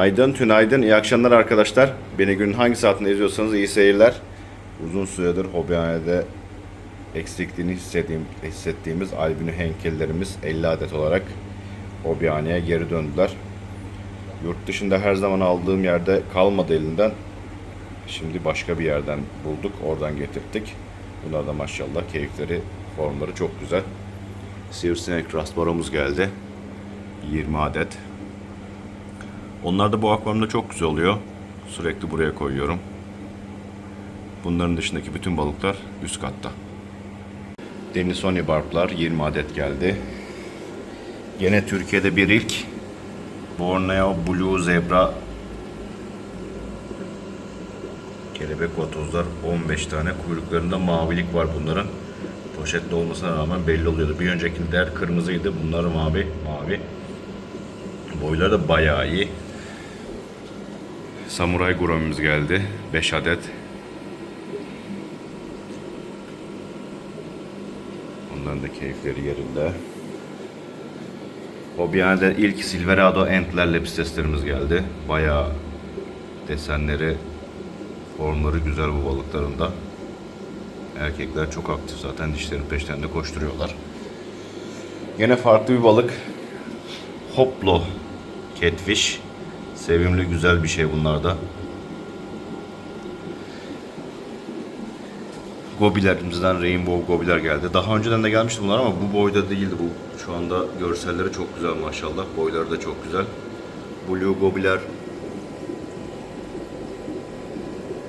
Aydın, tünaydın, iyi akşamlar arkadaşlar. Beni günün hangi saatinde izliyorsanız iyi seyirler. Uzun süredir hobihanede eksikliğini hissettiğim, hissettiğimiz albino henkellerimiz 50 adet olarak hobihaneye geri döndüler. Yurt dışında her zaman aldığım yerde kalmadı elinden. Şimdi başka bir yerden bulduk, oradan getirttik. Bunlar da maşallah keyifleri, formları çok güzel. Sivrisinek rasparomuz geldi. 20 adet. Onlar da bu akvaryumda çok güzel oluyor. Sürekli buraya koyuyorum. Bunların dışındaki bütün balıklar üst katta. Denisoni barblar 20 adet geldi. Gene Türkiye'de bir ilk. Borneo Blue Zebra kelebek vatozlar 15 tane kuyruklarında mavilik var bunların. Poşetli olmasına rağmen belli oluyordu. Bir öncekiler kırmızıydı. Bunlar mavi. Mavi. Boyları da bayağı iyi. Samuray gurumumuz geldi. 5 adet. Onların da keyifleri yerinde. Hobihane'de ilk Silverado Entler lepisteslerimiz geldi. Bayağı desenleri, formları güzel bu balıkların da. Erkekler çok aktif zaten dişlerin peşlerinde koşturuyorlar. Yine farklı bir balık. Hoplo Catfish. Sevimli güzel bir şey bunlar da. Gobilerimizden Rainbow Gobiler geldi. Daha önceden de gelmişti bunlar ama bu boyda değildi. Bu şu anda görselleri çok güzel maşallah. Boyları da çok güzel. Blue Gobiler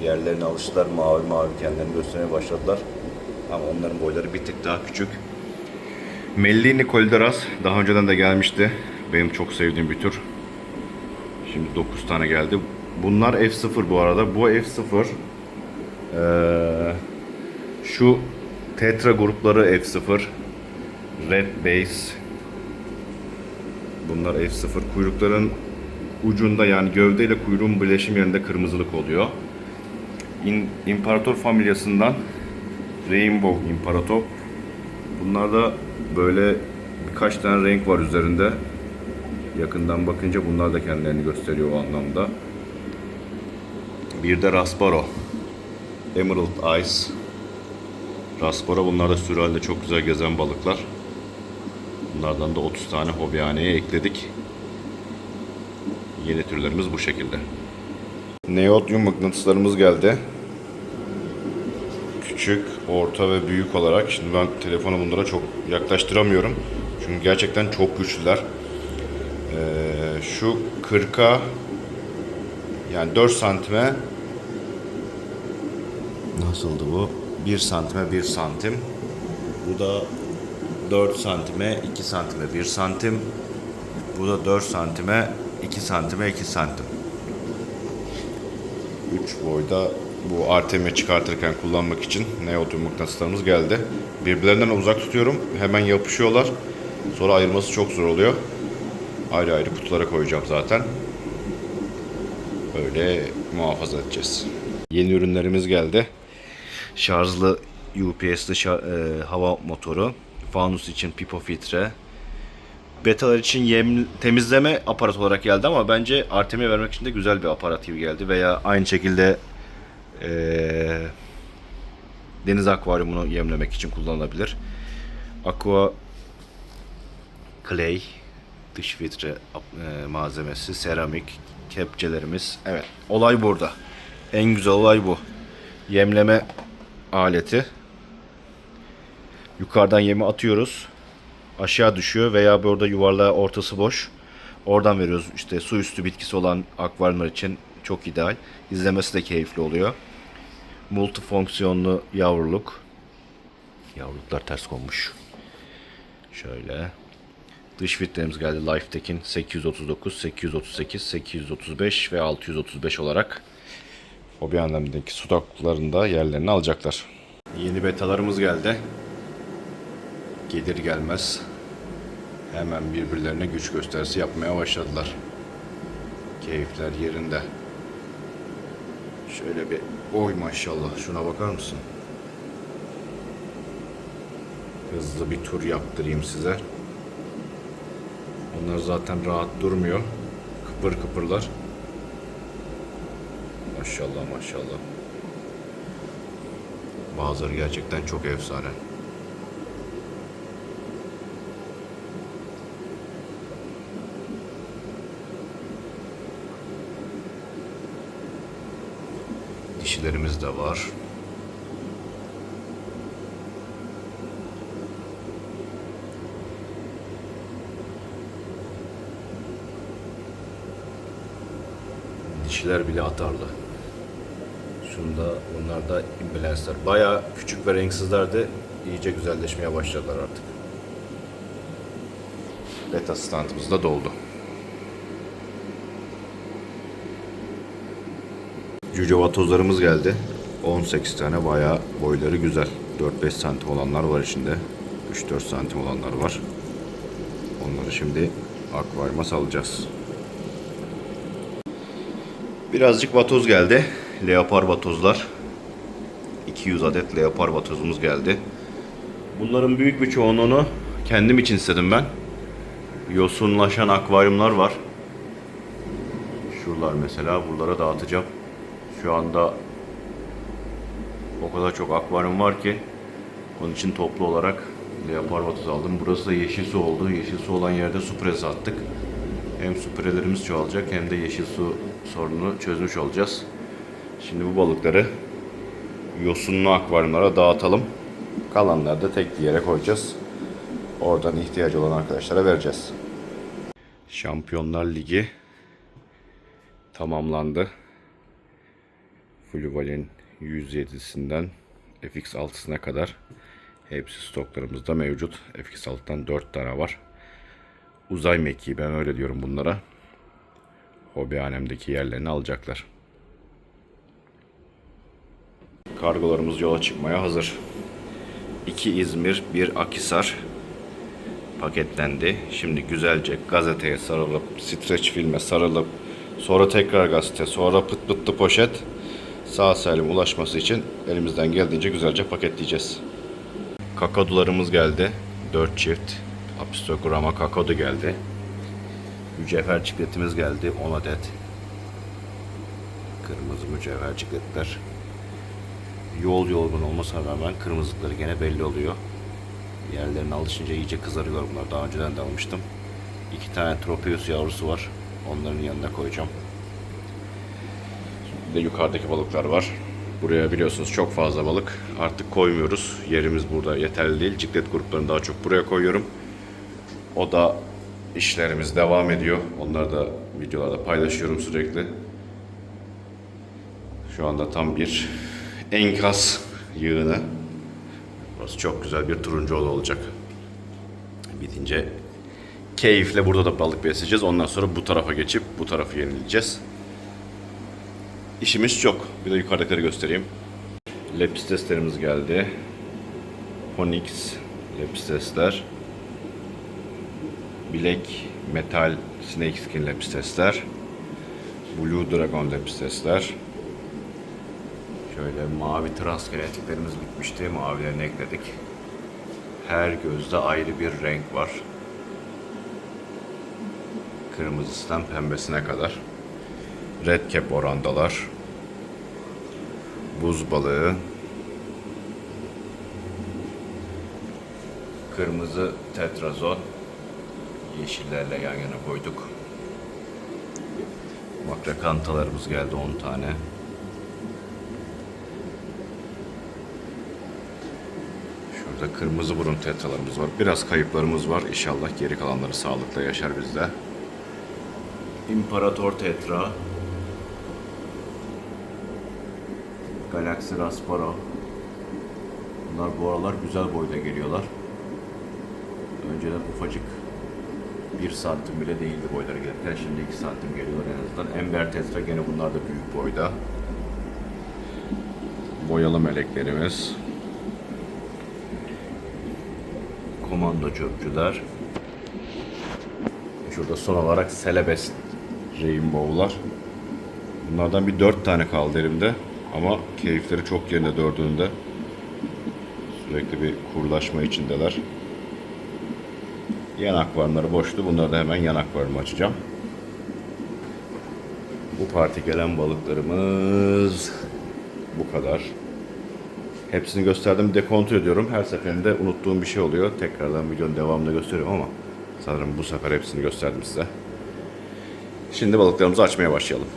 yerlerine alıştılar. Mavi mavi kendilerini göstermeye başladılar. Ama onların boyları bir tık daha küçük. Mellini Colideras daha önceden de gelmişti. Benim çok sevdiğim bir tür. Şimdi 9 tane geldi. Bunlar F0 bu arada. Bu F0 ee, şu Tetra grupları F0 Red Base Bunlar F0 kuyrukların ucunda yani gövdeyle kuyruğun birleşim yerinde kırmızılık oluyor. İn, İmparator familyasından Rainbow İmparator. Bunlarda böyle birkaç tane renk var üzerinde. Yakından bakınca bunlar da kendilerini gösteriyor o anlamda. Bir de Rasparo. Emerald Eyes. Rasparo bunlar da sürü halinde çok güzel gezen balıklar. Bunlardan da 30 tane hobihaneye ekledik. Yeni türlerimiz bu şekilde. Neodyum mıknatıslarımız geldi. Küçük, orta ve büyük olarak. Şimdi ben telefonu bunlara çok yaklaştıramıyorum. Çünkü gerçekten çok güçlüler. Şu 40'a yani 4 santime nasıldı bu? 1 santime 1 santim. Bu da 4 santime 2 santime 1 santim. Bu da 4 santime 2 santime 2 santim. 3 boyda bu Artem'i çıkartırken kullanmak için neodyum mıknatıslarımız geldi. Birbirlerinden uzak tutuyorum. Hemen yapışıyorlar. Sonra ayırması çok zor oluyor. Ayrı ayrı kutulara koyacağım zaten. Böyle muhafaza edeceğiz. Yeni ürünlerimiz geldi. Şarjlı UPS'li şa- e, hava motoru. Fanus için pipo filtre. Betalar için yem temizleme aparat olarak geldi ama bence Artem'e vermek için de güzel bir aparat gibi geldi. Veya aynı şekilde e, deniz akvaryumunu yemlemek için kullanılabilir. Aqua Clay dış filtre e, malzemesi, seramik, kepçelerimiz. Evet, olay burada. En güzel olay bu. Yemleme aleti. Yukarıdan yemi atıyoruz. Aşağı düşüyor veya burada yuvarlağı ortası boş. Oradan veriyoruz. İşte su üstü bitkisi olan akvaryumlar için çok ideal. İzlemesi de keyifli oluyor. Multifonksiyonlu yavruluk. Yavruluklar ters konmuş. Şöyle. Dış filtremiz geldi. Lifetek'in 839, 838, 835 ve 635 olarak hobi anlamındaki stoklarında yerlerini alacaklar. Yeni betalarımız geldi. Gelir gelmez hemen birbirlerine güç gösterisi yapmaya başladılar. Keyifler yerinde. Şöyle bir oy maşallah şuna bakar mısın? Hızlı bir tur yaptırayım size. Onlar zaten rahat durmuyor. Kıpır kıpırlar. Maşallah maşallah. Bazıları gerçekten çok efsane. Dişilerimiz de var. Dişiler bile atarlı. Şunda bunlar da imbalanslar. Baya küçük ve renksizler iyice güzelleşmeye başladılar artık. Beta standımız da doldu. Cüce vatozlarımız geldi. 18 tane bayağı boyları güzel. 4-5 santim olanlar var içinde. 3-4 santim olanlar var. Onları şimdi akvaryuma salacağız. Birazcık vatoz geldi. Leopar vatozlar. 200 adet leopar vatozumuz geldi. Bunların büyük bir çoğunluğunu kendim için istedim ben. Yosunlaşan akvaryumlar var. Şuralar mesela buralara dağıtacağım. Şu anda o kadar çok akvaryum var ki onun için toplu olarak leopar vatoz aldım. Burası da yeşil su oldu. Yeşil su olan yerde su attık. Hem su prelerimiz çoğalacak hem de yeşil su sorununu çözmüş olacağız. Şimdi bu balıkları yosunlu akvaryumlara dağıtalım. Kalanları da tek bir yere koyacağız. Oradan ihtiyacı olan arkadaşlara vereceğiz. Şampiyonlar Ligi tamamlandı. Fluvalin 107'sinden FX6'sına kadar hepsi stoklarımızda mevcut. FX6'dan 4 tane var. Uzay mekiği ben öyle diyorum bunlara. Hobihanemdeki yerlerini alacaklar. Kargolarımız yola çıkmaya hazır. 2 İzmir, 1 Akisar paketlendi. Şimdi güzelce gazeteye sarılıp, streç filme sarılıp, sonra tekrar gazete, sonra pıt pıtlı poşet sağ salim ulaşması için elimizden geldiğince güzelce paketleyeceğiz. Kakadularımız geldi. 4 çift. Apistogramma kakadu geldi. Mücevher çikletimiz geldi. 10 adet. Kırmızı mücevher çikletler. Yol yorgun olmasına rağmen kırmızılıkları gene belli oluyor. Yerlerine alışınca iyice kızarıyor bunlar. Daha önceden de almıştım. İki tane Tropeus yavrusu var. Onların yanına koyacağım. Bir de yukarıdaki balıklar var. Buraya biliyorsunuz çok fazla balık. Artık koymuyoruz. Yerimiz burada yeterli değil. Ciklet gruplarını daha çok buraya koyuyorum. O da işlerimiz devam ediyor. Onları da videolarda paylaşıyorum sürekli. Şu anda tam bir enkaz yığını. Burası çok güzel bir turuncu oda olacak. Bitince keyifle burada da balık besleyeceğiz. Ondan sonra bu tarafa geçip bu tarafı yenileyeceğiz. İşimiz çok. Bir de yukarıdakileri göstereyim. Lepisteslerimiz geldi. Onyx lepistesler. Black Metal Snake Skin lepistesler. Blue Dragon lepistesler. Şöyle mavi trans genetiklerimiz bitmişti. Mavilerini ekledik. Her gözde ayrı bir renk var. Kırmızısından pembesine kadar. Red cap orandalar. Buz balığı. Kırmızı tetrazon. Yeşillerle yan yana koyduk. Makrakantalarımız geldi 10 tane. Şurada kırmızı burun tetralarımız var. Biraz kayıplarımız var. İnşallah geri kalanları sağlıkla yaşar bizde. İmparator tetra. Galaxy Rasparo. Bunlar bu aralar güzel boyda geliyorlar. Önceden ufacık 1 santim bile değildi boyları gelirken şimdi 2 santim geliyor en azından. Ember tetra gene bunlar da büyük boyda. Boyalı meleklerimiz. Komando çöpçüler. Şurada son olarak Celebes Rainbow'lar. Bunlardan bir dört tane kaldı elimde. Ama keyifleri çok yerinde dördünde. Sürekli bir kurlaşma içindeler. Yan akvaryumları boştu. Bunları da hemen yan akvaryuma açacağım. Bu parti gelen balıklarımız bu kadar. Hepsini gösterdim, dekontu ediyorum. Her seferinde unuttuğum bir şey oluyor. Tekrardan videonun devamında gösteriyorum ama sanırım bu sefer hepsini gösterdim size. Şimdi balıklarımızı açmaya başlayalım.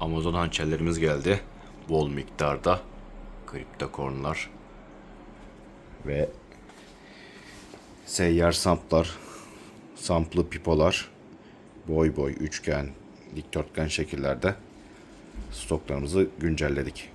Amazon hançerlerimiz geldi. Bol miktarda kriptokornlar ve seyyar samplar, samplı pipolar, boy boy, üçgen, dikdörtgen şekillerde stoklarımızı güncelledik.